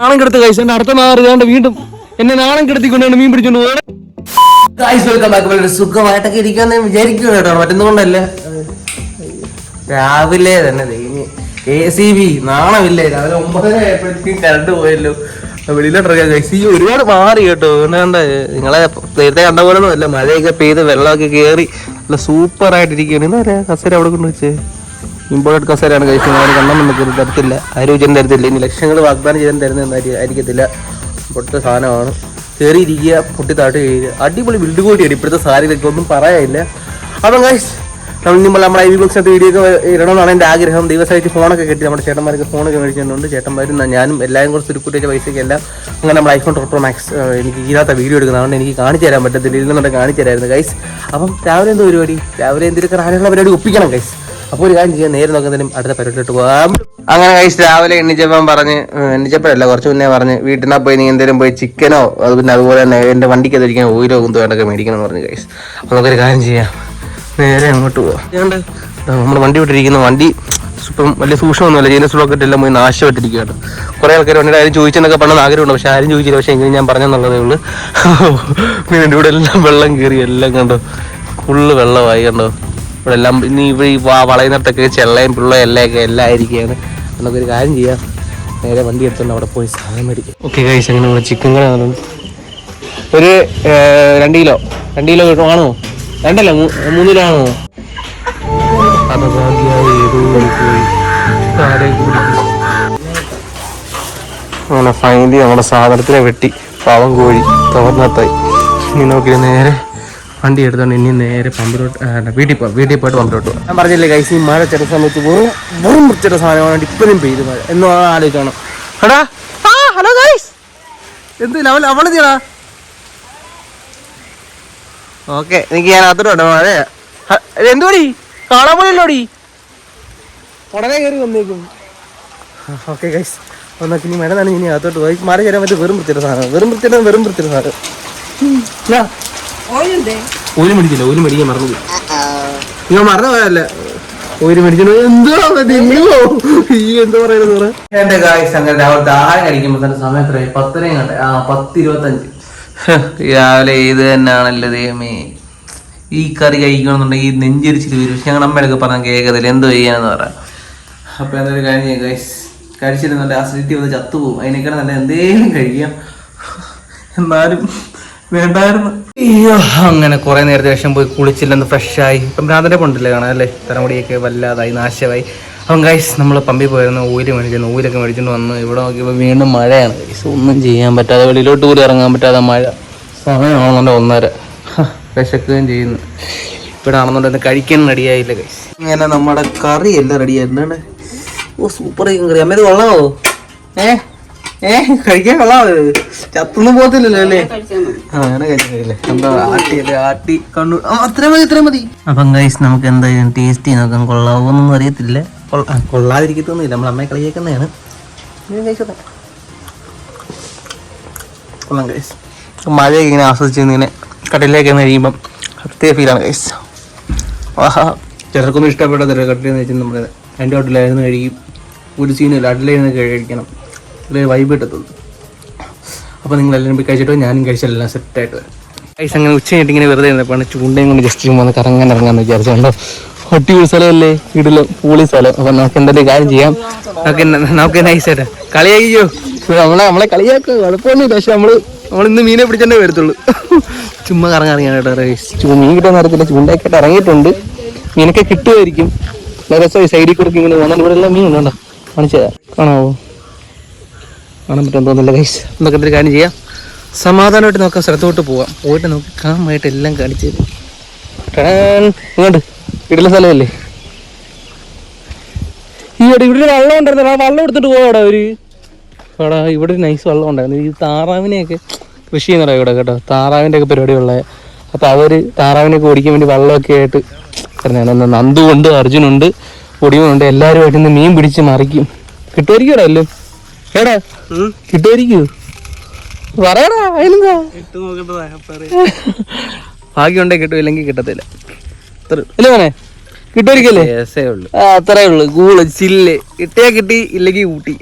നാണം കെടുത്ത് കഴിച്ചു എന്റെ അടുത്ത നാറുകാണ്ട് വീണ്ടും എന്നെ നാണം കെടുത്തിക്കൊണ്ടാണ് മീൻ പിടിച്ചോണ്ട് പോകുന്നത് ഗായ്സ് വെൽക്കം ബാക്ക് വളരെ സുഖമായിട്ടൊക്കെ ഇരിക്കാന്ന് വിചാരിക്കുന്നു കേട്ടോ. മറ്റൊന്നുകൊണ്ടല്ല രാവിലെ തന്നെ കെ സി ബി നാണമില്ലേ? രാവിലെ ഒമ്പതര ആയപ്പോഴത്തേക്കും കറണ്ട് പോയല്ലോ. വെളിയിലോട്ടിറങ്ങാൻ കഴിച്ചു ഈ ഒരുപാട് മാറി കേട്ടോ. അതുകൊണ്ട് നിങ്ങളെ നേരത്തെ കണ്ട പോലെ ഒന്നും അല്ല. മഴയൊക്കെ പെയ്ത് വെള്ളമൊക്കെ കയറി നല്ല സൂപ്പർ ആയിട്ടിരിക്കുകയാണ്. എന്താ പറയാ കസേര അവിടെ കൊണ്ട് വെച്ചേ ഇമ്പോർട്ടഡ് കസേരയാണ് കഴിച്ചത് ഞാൻ കണ്ണം നമുക്ക് തരത്തില്ല. ആരോഗ്യം തരത്തില്ല. ഇനി ലക്ഷങ്ങൾ വാഗ്ദാനം ചെയ്താൽ തരുന്ന ആയിരിക്കത്തില്ല. പൊട്ട സാധനമാണ്. കയറിയിരിക്കുക പൊട്ടി താട്ട് കഴിയുക അടിപൊളി ബിൽഡ് കൂടിയാണ് ഇപ്പോഴത്തെ സാരികളൊക്കെ ഒന്നും പറയാനില്ല. അപ്പം ഗൈസ് നമ്മൾ നമ്മുടെ ഐ വി ബോക്സിനകത്ത് വീഡിയോ ഒക്കെ ഇടണമെന്നാണ് എന്റെ ആഗ്രഹം. ദിവസമായിട്ട് ഫോണൊക്കെ കിട്ടി. നമ്മുടെ ചേട്ടന്മാർക്ക് ഫോണൊക്കെ മേടിച്ചിട്ടുണ്ട്. ചേട്ടന്മാരും ഞാനും എല്ലാം കൂടെ വെച്ച പൈസയ്ക്ക് എല്ലാം അങ്ങനെ നമ്മൾ ഐഫോൺ പ്രോ മാക്സ് എനിക്ക് ഇതിനകത്ത് വീഡിയോ എടുക്കുന്നതുകൊണ്ട് എനിക്ക് കാണിച്ചു തരാൻ പറ്റത്തില്ല. ഇരുന്നുകൊണ്ട് കാണിച്ചു തരായിരുന്നു ഗൈസ് അപ്പം രാവിലെ എന്തോ പരിപാടി? രാവിലെ എന്തെങ്കിലും റാനുള്ള പരിപാടി ഒപ്പിക്കണം ഗൈസ് അപ്പോൾ ഒരു കാര്യം ചെയ്യാൻ നേരെ നോക്കുന്നതിനും അടുത്ത പരിപാടി പോകാം അങ്ങനെ കഴിച്ച് രാവിലെ എണ്ണിച്ചപ്പം പറഞ്ഞ് എണ്ണിച്ചപ്പോഴല്ല കുറച്ച് മുന്നേ പറഞ്ഞ് വീട്ടിൽ പോയി നീ എന്തെങ്കിലും പോയി ചിക്കനോ അത് പിന്നെ അതുപോലെ തന്നെ എന്റെ വണ്ടിക്ക് അതിരിക്കാൻ ഓയിലോ എന്നൊക്കെ മേടിക്കണം എന്ന് പറഞ്ഞു കഴിച്ച് അപ്പോൾ നമുക്കൊരു കാര്യം ചെയ്യാം. നേരെ അങ്ങോട്ട് പോവാം. നമ്മൾ നമ്മുടെ വണ്ടി വിട്ടിരിക്കുന്ന വണ്ടി ഇപ്പം വലിയ സൂക്ഷ്മമൊന്നുമല്ല ജീനസ് ബ്ലോക്കറ്റ് എല്ലാം പോയി നാശപ്പെട്ടിരിക്കുകയാണ്. കുറേ ആൾക്കാർ വണ്ടിയുടെ ആരും ചോദിച്ചെന്നൊക്കെ പറഞ്ഞാൽ ആഗ്രഹമുണ്ട് പക്ഷെ ആരും ചോദിച്ചില്ല പക്ഷേ എങ്കിലും ഞാൻ പറഞ്ഞെന്നുള്ളതേ ഉള്ളൂ. പിന്നെ ഇവിടെ എല്ലാം വെള്ളം കയറി എല്ലാം കണ്ടോ? ഫുള്ള് വെള്ളമായി കണ്ടോ? ഇവിടെ എല്ലാം ഇനി ഇവിടെ ഈ വളയുന്നിടത്തൊക്കെ ചെള്ളയും പിള്ളയും എല്ലാം എല്ലാം ആയിരിക്കുകയാണ്. നമുക്കൊരു കാര്യം ചെയ്യാം. നേരെ വണ്ടി എടുത്തുകൊണ്ട് അവിടെ പോയി സാധനം മേടിക്കും. ഓക്കെ കഴിച്ച് അങ്ങനെ നമ്മൾ ചിക്കൻ കറി ഒരു രണ്ട് കിലോ. രണ്ട് കിലോ കിട്ടുവാണോ രണ്ടല്ല മൂന്ന് കിലോ ആണോ. അങ്ങനെ ഫൈനലി നമ്മുടെ സാധനത്തിനെ വെട്ടി. പാവം കോഴി. തവർന്നത്തായി ഇനി നോക്കി നേരെ വണ്ടി എടുത്തോണ്ട് ഇനി നേരെ പമ്പിലോട്ട് വീട്ടിൽ പോവാം വീട്ടിൽ പോയിട്ട് പമ്പിലോട്ട് പോകാം ഞാൻ പറഞ്ഞില്ലേ കൈസ് ഈ മഴ ചില സമയത്ത് വെറും വെറും വൃത്തിയുടെ സാധനമാണ് ഇപ്പോഴും പെയ്ത് മഴ. എന്ന് ആലോചിക്കണം. എടാ ആ ഹലോ ഗൈസ് എന്ത് അവൾ അവളെത്തിയടാ ഓക്കെ എനിക്ക് ഞാൻ അത്തോട്ട് മഴ എന്തുപടി കാണാൻ പോലില്ലോടി ഉടനെ കയറി വന്നേക്കും. ഓക്കെ ഗൈസ് ഒന്നൊക്കെ ഇനി മഴ നനഞ്ഞ് ഇനി അകത്തോട്ട് പോയി. മഴ ചേരാൻ പറ്റും വെറും വൃത്തിയുടെ സാധനം. വെറും വൃത്തിയുടെ വെറും വൃത്തിയുടെ സാധനം. ഉം. മേടിക്കില്ല ഓയിൽ മേടിച്ചില്ല മേടിക്കാൻ മറന്നു ഞാൻ മറന്നു പോയല്ലേ ഒരു മേടിച്ചോ എന്തോ തിന്നോ ഈ എന്താ പറയുന്നത് എന്റെ ഗായ്സ് അങ്ങനെ രാവിലെ ദാഹം കഴിക്കുമ്പോ തന്നെ സമയം എത്രയായി? പത്തരയും കണ്ടേ. ആ പത്ത് ഇരുപത്തഞ്ച് രാവിലെ ഇത് തന്നെയാണല്ലോ ദൈവമേ? ഈ കറി കഴിക്കണമെന്നുണ്ടെങ്കിൽ ഈ നെഞ്ചരിച്ചിട്ട് വരും. പക്ഷെ ഞങ്ങളുടെ അമ്മയൊക്കെ പറഞ്ഞാൽ കേൾക്കത്തില്ല. എന്തോ ചെയ്യാന്ന് പറയാം അപ്പൊ എന്തൊരു കാര്യം ചെയ്യാം ഗൈസ് കഴിച്ചിരുന്നുണ്ട് അസിഡിറ്റി വന്ന് ചത്തുപോകും. അതിനേക്കാൾ നല്ല എന്തേലും കഴിക്കാം. എന്നാലും വേണ്ടായിരുന്നു. അയ്യോ അങ്ങനെ കുറെ നേരത്തെ ശേഷം പോയി കുളിച്ചില്ലെന്ന് ഫ്രഷായി. ഇപ്പം ഭ്രാന്തന്റെ പൊണ്ടല്ലേ കാണാം അല്ലേ? തലമുടിയൊക്കെ വല്ലാതായി നാശമായി. അപ്പം ഗൈസ് നമ്മൾ പമ്പി പോയിരുന്നു ഊര് മേടിച്ചിരുന്നു. ഊരൊക്കെ മേടിച്ചിട്ട് വന്നു ഇവിടെ നോക്കിയപ്പോൾ വീണ്ടും മഴയാണ്. ഗൈസ് ഒന്നും ചെയ്യാൻ പറ്റാതെ വെളിയിലോട്ട് പോലും ഇറങ്ങാൻ പറ്റാതെ മഴ. സമയമാണെന്നുണ്ട് ഒന്നര. വിശക്കുകയും ചെയ്യുന്നു. ഇവിടെ ആണെന്നുണ്ടെങ്കിൽ കഴിക്കാൻ റെഡിയായില്ല ഗൈസ് ഇങ്ങനെ നമ്മുടെ കറി എല്ലാം റെഡി ആയിട്ടുണ്ട്. ഓ സൂപ്പർ കറി. അമ്മ ഇത് കൊള്ളാമോ ഏ? ഏ കഴിക്കാൻ കൊള്ളാവോ? ഇത്? ചത്തൊന്നും പോകത്തില്ലല്ലോ അല്ലേ? ആ ആട്ടി കണ്ണു ആ അത്രയും മതി നമുക്ക് എന്തായാലും ടേസ്റ്റ് നോക്കാം. കൊള്ളാവോന്നൊന്നും അറിയത്തില്ല. കൊള്ളാതിരിക്കത്തൊന്നുമില്ല. നമ്മൾ അമ്മയെ കളിയേക്കുന്നതാണ് കൊള്ളാം ഇങ്ങനെ ആസ്വദിച്ച് ഇങ്ങനെ കടലിലേക്ക് കഴിയുമ്പം പ്രത്യേക ഫീലാണ് ഗൈസ് ചിലർക്കൊന്നും ഇഷ്ടപ്പെട്ടതല്ല കട്ടിലെന്ന് വെച്ചാൽ നമ്മുടെ അതിന്റെ ഹോട്ടലായിരുന്നു കഴിക്കും. ഒരു സീനില്ല അടിലായിരുന്നു കഴിക്കണം. അല്ലെങ്കിൽ വൈബ് കിട്ടത്തുള്ളൂ. അപ്പോൾ നിങ്ങൾ എല്ലാവരും പോയി കഴിച്ചിട്ടോ ഞാനും കഴിച്ചെല്ലാം സെറ്റായിട്ട് വരും. ഗൈസ് അങ്ങനെ ഉച്ച കഴിഞ്ഞിട്ട് ഇങ്ങനെ വെറുതെ ഇരുന്നപ്പോൾ ചൂണ്ടയും കൊണ്ട് ജസ്റ്റ് ചുമ്മാ ഒന്ന് കറങ്ങാൻ ഇറങ്ങാമെന്ന് വിചാരിച്ചുണ്ടോ ഒട്ടിയൊരു സ്ഥലമല്ലേ? വീട്ടിൽ പൂളി സ്ഥലം. അപ്പം നമുക്ക് എന്തെങ്കിലും കാര്യം ചെയ്യാം. നമുക്ക് നമുക്ക് നൈസായിട്ട് കളിയാക്കിയോ നമ്മളെ നമ്മളെ കളിയാക്കുക. കുഴപ്പമൊന്നുമില്ല. പക്ഷെ നമ്മൾ നമ്മൾ ഇന്ന് മീനെ പിടിച്ചേ വരത്തുള്ളൂ. ചുമ്മാ കറങ്ങാൻ ഇറങ്ങിയാണ് കേട്ടോ മീൻ കിട്ടാൻ അറിയത്തില്ല ചൂണ്ടയൊക്കെ ഇറങ്ങിയിട്ടുണ്ട്. മീനൊക്കെ കിട്ടുമായിരിക്കും. സൈഡിൽ കൊടുക്കും ഇങ്ങനെ വന്നാൽ ഇവിടെ എല്ലാം മീൻ ഉണ്ടോ കാണിച്ചതാ കാണാവോ? കാണാൻ പറ്റുമെന്ന് തോന്നുന്നില്ല ഗൈസ് നമുക്ക് എന്തൊരു കാര്യം ചെയ്യാം? സമാധാനമായിട്ട് നോക്കാം സ്ഥലത്തോട്ട് പോവാം. പോയിട്ട് നമുക്ക് കാമായിട്ട് എല്ലാം കാണിച്ചു തരും. ഇങ്ങോട്ട്. ഇടുന്ന സ്ഥലമല്ലേ? ഈ ഇവിടെ ഇവിടെ ഒരു വള്ളം ഉണ്ടായിരുന്നു. ആ വള്ളം എടുത്തിട്ട് പോവാടാ അവർ. എടാ ഇവിടെ ഒരു നൈസ് വള്ളം ഉണ്ടായിരുന്നു. ഈ താറാവിനെയൊക്കെ കൃഷി ചെയ്യുന്നടാ ഇവിടെ കേട്ടോ. താറാവിന്റെ ഒക്കെ പരിപാടിയുള്ള. അപ്പോൾ അവർ താറാവിനെയൊക്കെ ഓടിക്കാൻ വേണ്ടി വെള്ളമൊക്കെ ആയിട്ട് പറഞ്ഞാണ് നന്ദുണ്ട് അർജുനുണ്ട് ഒടിയുണ്ട് എല്ലാവരുമായിട്ട് ഇന്ന് മീൻ പിടിച്ച് മറിക്കും. കിട്ടുമായിരിക്കും അല്ലോ എടാ കിട്ടുമായിരിക്കൂ? പറയടാ അതിലെന്താ ഭാഗ്യമുണ്ടേ കിട്ടും ഇല്ലെങ്കിൽ കിട്ടത്തില്ല. അല്ലേ മോനെ? കിട്ടുമായിരിക്കല്ലേ? അത്രേ ഉള്ളു. Cool chill. കിട്ടിയാ കിട്ടി ഇല്ലെങ്കിൽ ഊട്ടി.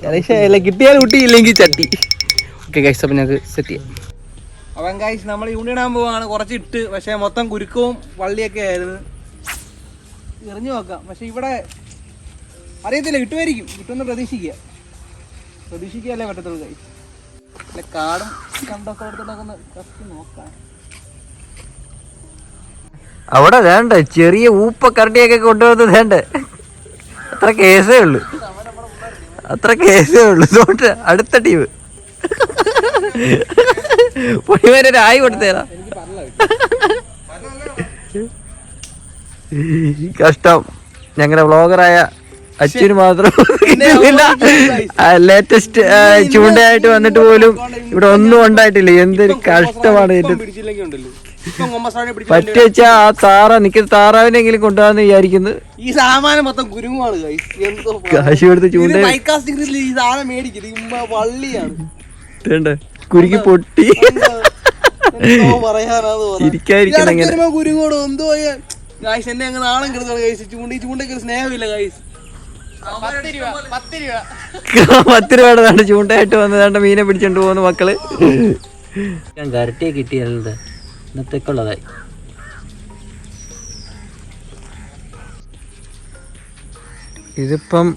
അല്ല കിട്ടിയാൽ ഊട്ടി ഇല്ലെങ്കിൽ ചട്ടി. ഓക്കെ ഗൈസ് അപ്പം ഞങ്ങൾക്ക് സെറ്റ് ചെയ്യാം. അപ്പം ഗൈസ് നമ്മൾ യൂണിയൻ പോവാണ്. കുറച്ച് ഇട്ട് പക്ഷേ മൊത്തം കുരുക്കവും വള്ളിയൊക്കെ ആയിരുന്നു. എറിഞ്ഞു നോക്കാം. പക്ഷെ ഇവിടെ അറിയത്തില്ല കിട്ടുമായിരിക്കും. കിട്ടുമെന്ന് പ്രതീക്ഷിക്കുക. പ്രതീക്ഷിക്കുകയല്ലേ പറ്റത്തുള്ളൂ കൈ അല്ല കാടും കണ്ടൊക്കെ എടുത്തിട്ടൊക്കെ ഒന്ന് കത്തി നോക്കാം. അവിടെ വേണ്ട ചെറിയ ഊപ്പ കരടിയൊക്കെ കൊണ്ടുവന്ന് വേണ്ട. അത്ര കേസേ ഉള്ളു. അത്ര കേസേ ഉള്ളു. തോട്ട് അടുത്ത ടീം പൊടിവരെ ഒരു ആയി കൊടുത്തേരാ കഷ്ടം ഞങ്ങളുടെ വ്ളോഗറായ അച്ഛന് മാത്രം ലേറ്റസ്റ്റ് ചൂണ്ടയായിട്ട് വന്നിട്ട് പോലും ഇവിടെ ഒന്നും ഉണ്ടായിട്ടില്ല. എന്തൊരു കഷ്ടമാണ് പറ്റുവെച്ചാ ആ താറ നിക്ക് താറാവിനെങ്കിലും കൊണ്ടുപോകാന്ന് വിചാരിക്കുന്നു. ഈ സാമാനം മൊത്തം കുരുങ്ങുമാണ് കാശ് കൊടുത്ത് ചൂണ്ട വള്ളിയാണ്. കുരുക്കി പൊട്ടി. ഇരിക്കാതിരിക്കണം എന്തോ ഗായ്സ് എന്നെ അങ്ങ് നാളെ കിടന്നാണ് ഗൈസ് ചൂണ്ടി ചൂണ്ടയ്ക്ക് സ്നേഹമില്ല ഗൈസ് പത്ത് രൂപയുടെ ദാണ്ട് ചൂണ്ടയായിട്ട് വന്നതാണ്ട് മീനെ പിടിച്ചോണ്ട് പോകുന്ന മക്കൾ. കരട്ടിയെ കിട്ടിയത് ഇന്നത്തേക്കുള്ളതായി. ഇതിപ്പം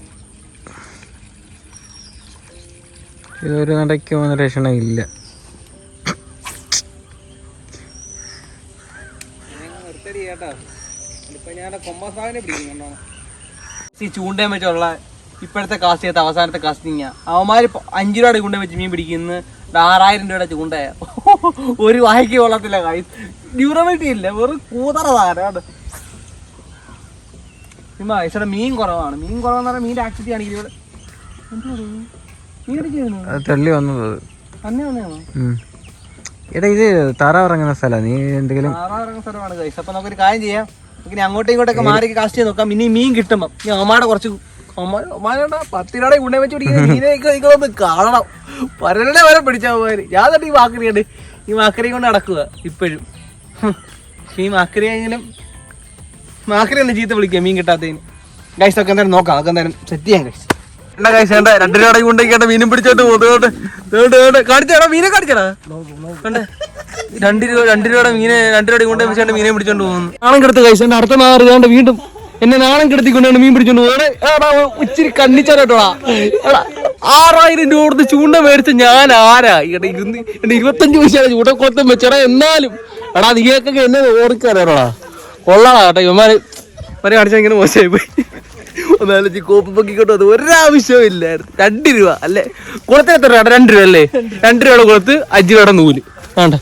ഇതൊരു നടയ്ക്ക് പോകുന്ന ലക്ഷണം ഇല്ല. ഈ ചൂണ്ടയും വെച്ചുള്ള ഇപ്പോഴത്തെ കാസ്റ്റ് ചെയ്ത അവസാനത്തെ കാസ്റ്റിംഗ് അവന്മാർ അഞ്ചു രൂപയുടെ ചൂണ്ട വെച്ച് മീൻ പിടിക്കുന്ന. ആറായിരം രൂപയുടെ ചൂണ്ടയാ. ഒരു വായിക്ക് കൊള്ളത്തില്ല കായ് ഡ്യൂറബിലിറ്റി ഇല്ല. വെറും കൂതറതാണ് ഇവിടെ മീൻ കുറവാണ്. മീൻ കുറവെന്ന് പറഞ്ഞാൽ മീന്റെ ആക്ടിവിറ്റി ആണെങ്കിൽ ഇവിടെ തള്ളി വന്നത്. തന്നെ എടാ ഇത് താറാവ് ഇറങ്ങുന്ന സ്ഥലമാണ് നീ എന്തെങ്കിലും ആറായിരം സ്ഥലമാണ് അപ്പൊ നമുക്കൊരു കാര്യം ചെയ്യാം. ഇനി അങ്ങോട്ടും ഇങ്ങോട്ടൊക്കെ മാറി കാസ്റ്റ് ചെയ്ത് നോക്കാം. ഇനി മീൻ കിട്ടുമ്പോ. ഇനി അമ്മാടെ കുറച്ച് പത്തിനാടെ ഗുണ വെച്ച് പിടിക്കുന്ന നിങ്ങളൊന്ന് കാണണം. പരലിനെ വരെ പിടിച്ചാൽ പോയാൽ ഞാൻ തന്നെ ഈ മാക്കരിയുണ്ട് ഈ മാക്കരി കൊണ്ട് നടക്കുക ഇപ്പോഴും. ഈ ഈ മാക്കരിയെങ്കിലും മാക്കരി എന്നെ ചീത്ത വിളിക്കുക മീൻ കിട്ടാത്തതിന്. ഗൈസ് ഒക്കെ എന്തായാലും നോക്കാം. അതൊക്കെ എന്തായാലും സെറ്റ് ചെയ്യാൻ ഗൈസ് എന്താ ഗൈസ് വേണ്ട. രണ്ടു രൂപയുടെ കൊണ്ടേക്കട്ടെ മീനും പിടിച്ചോട്ട് പോകും കാണിച്ചാടാ മീനെ കാണിച്ചാടാ. കണ്ടേ രണ്ട് രൂപ രണ്ട് രൂപയുടെ മീനെ രണ്ട് രൂപയുടെ കൊണ്ട് വെച്ചാണ്ട് മീനെ പിടിച്ചോണ്ട് പോകുന്നു. നാണം കെടുത്ത് കഴിച്ചു എന്റെ അടുത്ത നാറ് ഇതാണ്ട് വീണ്ടും എന്നെ നാണം കെടുത്തിക്കൊണ്ടാണ് മീൻ പിടിച്ചോണ്ട് പോകുന്നത്. ഇച്ചിരി കണ്ണിച്ചാലോട്ടോടാ. ആറായിരം രൂപ കൊടുത്ത് ചൂണ്ട മേടിച്ച ഞാൻ ആരാ? എടാ ഇരുന്ന് എന്റെ ഇരുപത്തഞ്ച് പൈസ ചൂണ്ട കൊത്തം വെച്ചടാ എന്നാലും എടാ നീക്കൊക്കെ എന്നെ ഓർക്കാറോടാ കൊള്ളാടാ കേട്ടോ ഇവന്മാര് മരെ കാണിച്ചാൽ ഇങ്ങനെ മോശമായി പോയി ഒന്നാലോചിച്ച് കോപ്പ് പൊക്കിക്കൊണ്ട് വന്നത് ഒരാവശ്യവും ഇല്ലായിരുന്നു. രണ്ട് രൂപ അല്ലേ? കുളത്തിന് എത്ര രൂപ? രണ്ട് രൂപ അല്ലേ? രണ്ട് രൂപയുടെ കൊടുത്ത് അഞ്ച് രൂപയുടെ നൂൽ. വേണ്ട.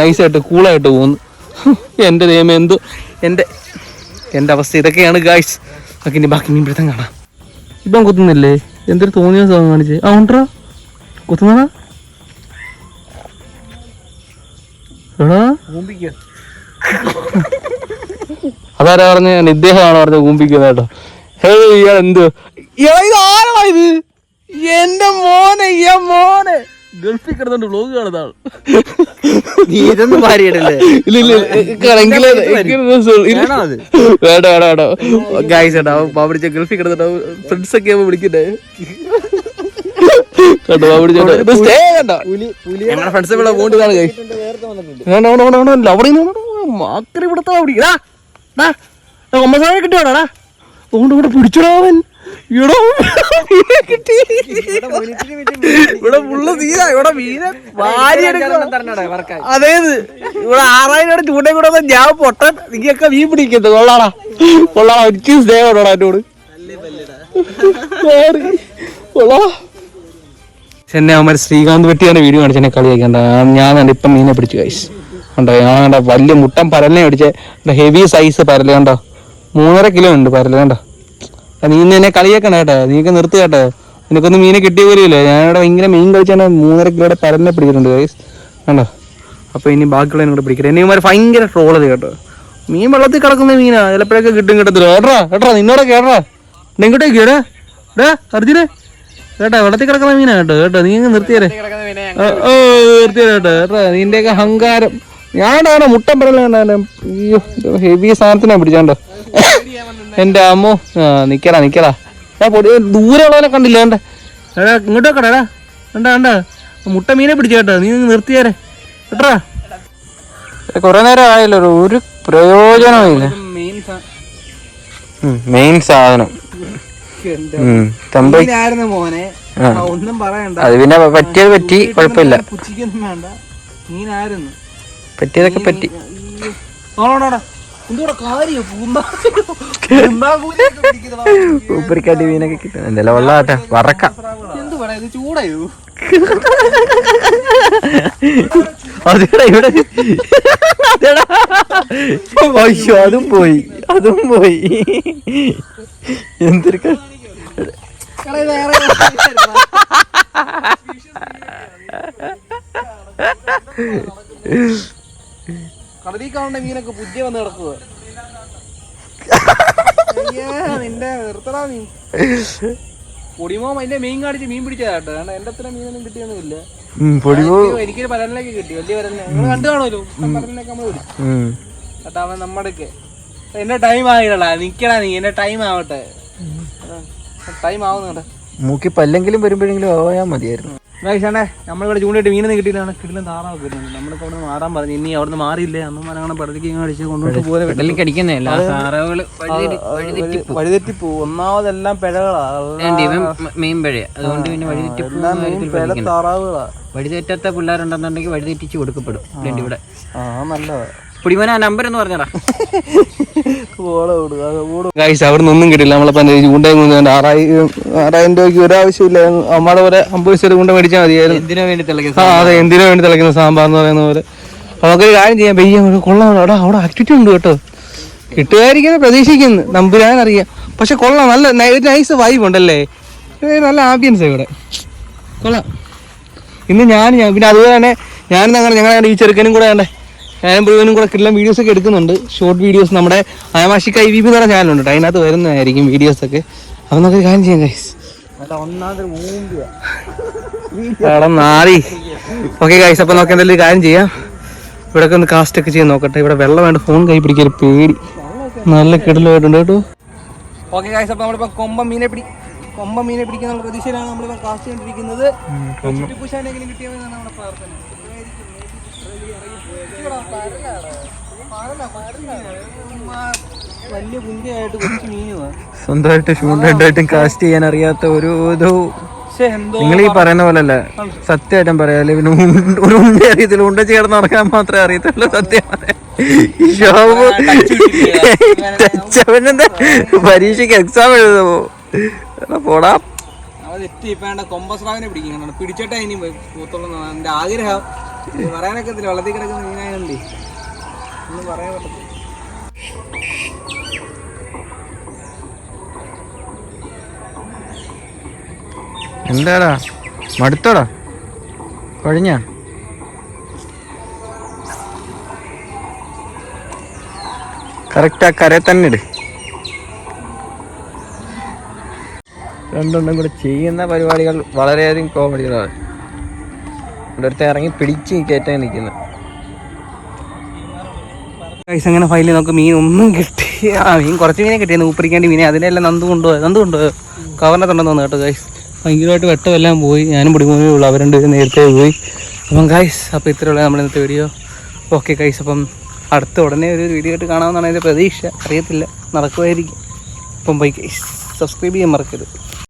നൈസായിട്ട് കൂളായിട്ട് പോകുന്നു. എന്റെ ദൈവം എന്തോ എന്റെ എന്റെ അവസ്ഥ ഇതൊക്കെയാണ് ഗായ്സ് നമുക്ക് ഇനി ബാക്കി മീൻ പിടുത്തം കാണാം. ഇപ്പം കുത്തുന്നില്ലേ? എന്തൊരു തോന്നിയ സാധനം കാണിച്ചേ. ആ ഉണ്ടോ? കുത്തുന്നതാ? എടാ. അതാരാ പറഞ്ഞ? ഇദ്ദേഹമാണ് പറഞ്ഞ കൂമ്പിക്കുന്നത് കേട്ടോ. ഹേ ഇയാൾ എന്ത്? ഇയാൾ ഇത് ആരാ ഇത്? എന്റെ മോനെ ഇയ മോനെ. ഗൾഫിൽ കിടന്നുണ്ട് വ്ലോഗ് കാണുന്ന ആൾ നീ ഇതൊന്നും മാറിയിടല്ലേ? ഇല്ല ഇല്ല. വേണ്ട വേണ്ട വേണ്ട. ഗായ്സ് ഗൾഫിൽ ഫ്രണ്ട്സ് ഒക്കെ വിളിക്കണ്ടേ ഫ്രണ്ട്സ് ഇവിടെ പോണ്ട് കാണുക അവിടെ മാക്കറി ഇവിടത്തെ അവിടെ. ഒമ്പതാമത് കിട്ടിയോടാ അതുകൊണ്ട് ഇവിടെ പിടിച്ചോടാവൻ ഇവിടെ മീനെ കിട്ടി. ഇവിടെ ഫുള്ള് തീരാ ഇവിടെ മീനെ വാരി അതേത്? ഇവിടെ ആറായിരം രൂപ ചൂണ്ടയും കൂടെ ഞാൻ പൊട്ടൻ നീയൊക്കെ മീൻ പിടിക്കുന്നത് കൊള്ളാടാ. കൊള്ളാടാ എനിക്ക് സ്നേഹമാണോടാ എന്നോട്. കൊള്ളാ. എന്നെ അവന്മാർ ശ്രീകാന്ത് വെട്ടിയാണ് വീഡിയോ കാണിച്ച് എന്നെ കളിയാക്കണ്ട ഞാൻ കണ്ട ഇപ്പം മീനെ പിടിച്ചു കൈസ് കണ്ടോ? ഞാൻ കണ്ട വലിയ മുട്ടൻ പരലിനെ പിടിച്ച. ഹെവി സൈസ് പരലേ കണ്ടോ? മൂന്നര കിലോ ഉണ്ട് പരലേ കണ്ടോ? നീ എന്നെ കളിയാക്കണ കേട്ടോ. നീക്ക് നിർത്തി കേട്ടോ. നിനക്കൊന്നും മീനെ കിട്ടിയ പോലെയല്ലേ ഞാനിവിടെ ഭയങ്കര മീൻ കഴിച്ചാണ് മൂന്നര കിലോയുടെ പരന്നെ പിടിച്ചിട്ടുണ്ട് കൈസ് കണ്ടോ? അപ്പോൾ ഇനി ബാക്കിയുള്ള എന്നോട് പിടിക്കട്ടെ. എന്നെ ഇവന്മാർ ഭയങ്കര ട്രോളത് കേട്ടോ. മീൻ വെള്ളത്തിൽ കിടക്കുന്ന മീനാ. ചിലപ്പോഴൊക്കെ കിട്ടും കിട്ടത്തില്ല. കേട്ടോ കേട്ടോ നിന്നോടെ കേട്ടോ ഇങ്ങോട്ടേക്ക് കേടാ ഏടാ അർജുനെ. കേട്ടോ വെള്ളത്തിൽ കിടക്കുന്ന മീനാ കേട്ടോ. കേട്ടോ നീ അങ്ങ് നിർത്തിയരെ ഓ നിർത്തിയരെ കേട്ടോ. കേട്ടോ നിന്റെയൊക്കെ അഹങ്കാരം. ഞാനാണ് മുട്ടൻ പറയലാണ് അയ്യോ ഹെവി സാധനത്തിനാ പിടിച്ചാണ്ടോ എന്റെ അമ്മോ ആ നിക്കടാ നിക്കടാ. ആ പൊടി ദൂരെ ഉള്ളവനെ കണ്ടില്ല കണ്ട? എടാ ഇങ്ങോട്ട് വെക്കടാ എടാ. കണ്ട കണ്ട? മുട്ട മീനെ പിടിച്ചു കേട്ടോ നീ നിർത്തിയാരെ കേട്ടാ? കൊറേ നേരം ആയല്ലോ ഒരു പ്രയോജനമില്ല മെയിൻ മെയിൻ സാധനം. തമ്പ ആയിരുന്നു മോനെ. ആ. ആ, ഒന്നും പറയണ്ട. അത് പിന്നെ പറ്റിയത് പറ്റി കുഴപ്പമില്ല. വേണ്ട. പറ്റിയതൊക്കെ പറ്റി. കാര്യം ഉപ്പരിക്കാട്ടി മീനൊക്കെ കിട്ടും. എന്തെല്ലാം വെള്ളാട്ടെ. വറക്ക. എന്ത് പറയാ? ഇത് ചൂടായോ? അതെടാ ഇവിടെ. അതെടാ. അയ്യോ അതും പോയി. അതും പോയി. എന്തൊരു ക- കടലിൽ കാണുന്ന മീനൊക്കെ പുതിയ വന്ന് കിടക്കുക നിന്റെ നിർത്തടാ നീ. പൊടിമോ അതിന്റെ മീൻ കാണിച്ച് മീൻ പിടിച്ചതാട്ടോ. കാരണം എന്റെ അത്ര മീനൊന്നും കിട്ടിയൊന്നുമില്ല. എനിക്കൊരു പരലിലേക്ക് കിട്ടി. വലിയ പരലിനെ. നിങ്ങൾ കണ്ടു കാണുമല്ലോ? പരലിനൊക്കെ നമ്മൾ പിടിച്ചു. കേട്ടോ അവൻ നമ്മുടെയൊക്കെ എന്റെ ടൈം ആയില്ലടാ. നിക്കടാ നീ. എന്റെ ടൈം ആവട്ടെ. ടൈം ആവുന്നുണ്ട്. മൂക്കി പല്ലെങ്കിലും വരുമ്പോഴെങ്കിലും ആവാൻ മതിയായിരുന്നു. ഗൈസാണേ നമ്മളിവിടെ ചൂണ്ടിട്ട് മീനൊന്നും കിട്ടിയിട്ടാണ് കിടലും താറാവ് കിട്ടുന്നത് നമ്മളിപ്പോൾ അവിടെ മാറാൻ പറഞ്ഞു. ഇനി അവിടുന്ന് മാറിയില്ലേ? അന്ന് പടത്തേക്ക് ഇങ്ങനെ അടിച്ച് കൊണ്ടുപോയിട്ട് പോലെ കടലിൽ കടിക്കുന്നതല്ല? താറാവുകൾ വഴിതെറ്റി പോകും ഒന്നാമതെല്ലാം പിഴകളാണ് മെയിൻ പഴയ. അതുകൊണ്ട് പിന്നെ വഴിതെറ്റി പിഴ താറാവുകളാ. വഴിതെറ്റാത്ത പിള്ളേരുണ്ടെന്നുണ്ടെങ്കിൽ വഴിതെറ്റിച്ച് കൊടുക്കപ്പെടും. ഇവിടെ? ആ നല്ലതാ. പൊടിമോനെ നമ്പർ എന്ന് പറഞ്ഞടാ. ഗൈസ് അവിടെ നിന്നും കിട്ടില്ല നമ്മളിപ്പോ ചൂണ്ടയും കൊണ്ട് ആറായിരം ആറായിരം രൂപയ്ക്ക് ഒരു ഒരാവശ്യമില്ല. അമ്മയുടെ പോലെ അമ്പത് പൈസ കൊണ്ട് മേടിച്ചാൽ മതിയായിരുന്നു. എന്തിനു വേണ്ടി തിളക്കുന്ന ആ അതെ എന്തിനു വേണ്ടി സാമ്പാർ എന്ന് പറയുന്ന പോലെ. നമുക്കൊരു കാര്യം ചെയ്യാം. പെയ്യ കൊള്ളാം. അവിടെ അവിടെ ആക്ടിവിറ്റി ഉണ്ട് കേട്ടോ. കിട്ടുമായിരിക്കും പ്രതീക്ഷിക്കുന്നു. നമ്പുരാൻ അറിയാം. പക്ഷെ കൊള്ളാം. നല്ല നൈസ് വൈബ് ഉണ്ടല്ലേ? നല്ല ആംബിയൻസ് ഇവിടെ. കൊള്ളാം. ഇന്ന് ഞാൻ പിന്നെ അതുപോലെ തന്നെ ഞാനും അങ്ങനെ ഞങ്ങളെ ഈ ചെറുക്കനും കൂടെ വേണ്ടേ ഞാനും മുഴുവനും കൂടെ കിട്ടുന്ന വീഡിയോസ് ഒക്കെ എടുക്കുന്നുണ്ട്. ഷോർട്ട് വീഡിയോസ് നമ്മുടെ അയമാഷിക്ക് ഐ വി എന്ന് പറഞ്ഞ ചാനലുണ്ട്. അതിനകത്ത് വരുന്നതായിരിക്കും വീഡിയോസ് ഒക്കെ. അപ്പൊ നമുക്ക് കാര്യം ചെയ്യാം ഗൈസ് നാറി. ഓക്കെ ഗൈസ് അപ്പൊ നമുക്ക് എന്തെങ്കിലും കാര്യം ചെയ്യാം. ഇവിടെ ഒന്ന് കാസ്റ്റ് ഒക്കെ ചെയ്യാൻ നോക്കട്ടെ. ഇവിടെ വെള്ളം വേണ്ട ഫോൺ കൈ പിടിക്കാൻ പേടി. നല്ല കിടലായിട്ടുണ്ട് കേട്ടോ. ഓക്കെ ഗൈസ് അപ്പോൾ നമ്മളിപ്പോൾ കൊമ്പ മീനെ പിടി കൊമ്പ മീനെ പിടിക്കുന്ന പ്രതീക്ഷയിലാണ് നമ്മളിപ്പോൾ കാസ്റ്റ് ചെയ്തിരിക്കുന്നത് നമ്മുടെ പ്രാർത്ഥന. വലിയ മീനുവാ. സ്വന്തമായിട്ട് ഷൂണ്ടായിട്ടും കാസ്റ്റ് ചെയ്യാൻ അറിയാത്ത ഒരു ഇത് നിങ്ങൾ ഈ പറയുന്ന പോലെ അല്ല സത്യമായിട്ടും പറയാല്ലേ പിന്നെ ഒരു ഉണ്ട അറിയത്തില്ല. ഉണ്ട ചേർന്ന് നടക്കാൻ മാത്രമേ അറിയത്തുള്ളൂ സത്യം ടച്ചവനെന്താ പരീക്ഷയ്ക്ക് എക്സാം എഴുതുമോ പോടാ. അവ തെറ്റി ഇപ്പൊ വേണ്ട കൊമ്പസ്രാവിനെ പിടിക്കുന്നുണ്ട് പിടിച്ചിട്ടാ ഇനി പൂത്തുള്ളൂ എന്റെ ആഗ്രഹം. പറയാനൊക്കെ ഇതില്ല വെള്ളത്തിൽ കിടക്കുന്ന മീനായതുകൊണ്ടേ. ഒന്നും പറയാൻ പറ്റത്തില്ല. എന്താടാ? മടുത്തോടാ? കഴിഞ്ഞ? കറക്റ്റ് ആ കരയെ തന്നെ ഇട്. രണ്ടെണ്ണം കൂടെ ചെയ്യുന്ന പരിപാടികൾ വളരെയധികം കോമഡികളാണ് ഇവിടെ ഇറങ്ങി പിടിച്ച് കയറ്റാൻ നിൽക്കുന്നത് പൈസ അങ്ങനെ ഫൈലിൽ നമുക്ക് മീൻ ഒന്നും കിട്ടി. ആ മീൻ കുറച്ച് മീനെ കിട്ടിയത് ഊപ്പറിക്കാണ്ട് മീനെ. അതിനെല്ലാം നന്ദു കൊണ്ടുപോയത് നന്ദു കവറിനെ കവറിനകത്തുണ്ടെന്ന് തോന്നുന്നു കേട്ടോ ഗൈസ് ഭയങ്കരമായിട്ട് വെട്ടമെല്ലാം പോയി. ഞാനും പിടിക്കുന്നേ ഉള്ളൂ. രണ്ടുപേരും നേരത്തെ പോയി. അപ്പം ഗൈസ് അപ്പോൾ ഇത്രയുള്ള നമ്മുടെ ഇന്നത്തെ വീഡിയോ ഓക്കെ ഗൈസ് അപ്പം അടുത്ത ഉടനെ ഒരു വീഡിയോ ആയിട്ട് കാണാമെന്നാണ് എന്റെ പ്രതീക്ഷ. അറിയത്തില്ല. നടക്കുമായിരിക്കും. അപ്പം ബൈ ഗൈസ് സബ്സ്ക്രൈബ് ചെയ്യാൻ മറക്കരുത്.